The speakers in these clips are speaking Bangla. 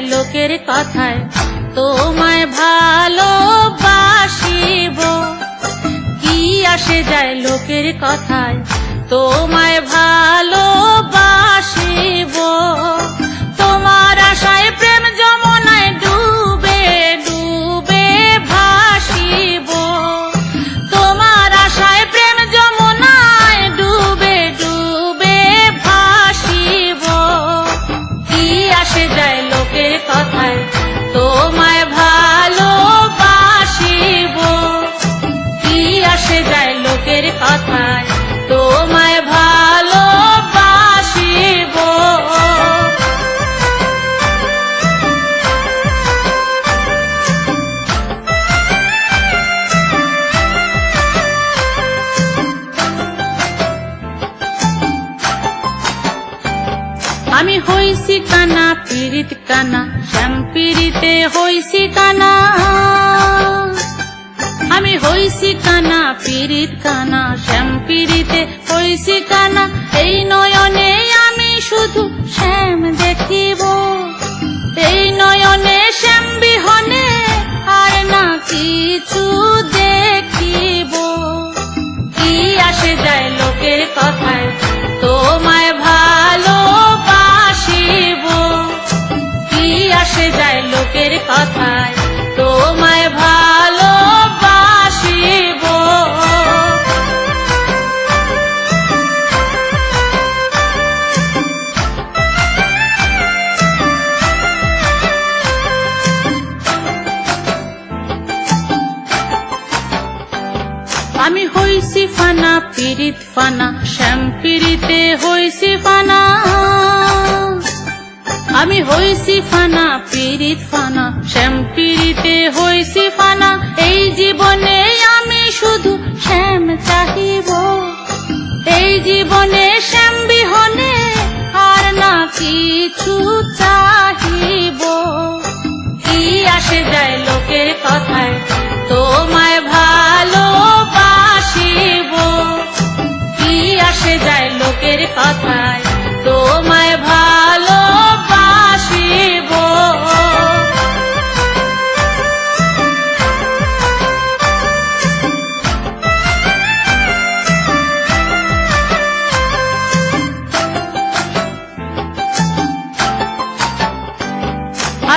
লোকের কথায়। তোমায় ভালোবাসিব। কি আসে যায় লোকের কথায়? তোমায় ভালোবাসিব কথায় তোমায় ভালোবাসিব। আমি হইছি কানা পীড়িত কানা শ্যাম পীড়িতে হইছি কানা। আমি হইছি কানা পীড়িত কানা, শ্যাম পীড়িতে হইছি কানা। এই নয়নে আমি শুধু শ্যাম দেখিব। এই নয়নে শ্যাম বিহনে আর না কিছু দেখিব। কি আসে যায় লোকের কথায়? আমি হইছি ফানা, পীড়িত ফানা, শ্যাম পীড়িতে হইছি ফানা। আমি হইছি ফানা, পীড়িত ফানা, শ্যাম পীড়িতে হইছি ফানা। এই জীবনে আমি শুধু শ্যাম চাহিব। এই জীবনে শ্যাম বিহনে আর না কিছু চাহিব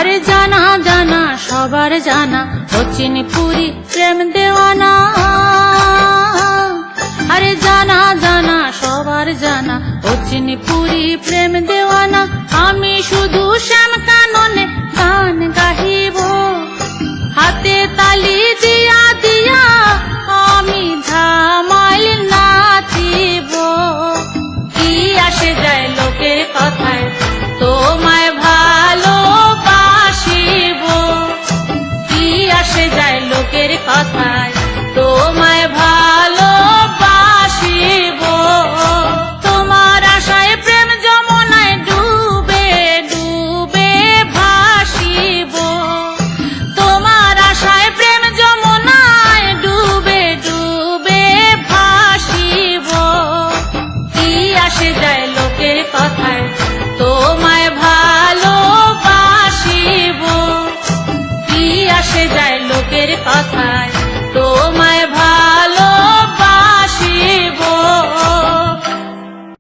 আরে জানা জানা, সবার জানা। অচিন পুরী প্রেম দেওয়ানা। আরে জানা জানা, সবার জানা। অচিন পুরী প্রেম দেওয়ানা। আমি শুধু শ্যাম আসে যায় লোকের কথায়। তোমায় ভালোবাসিব। কি আসে যায় লোকের কথায়?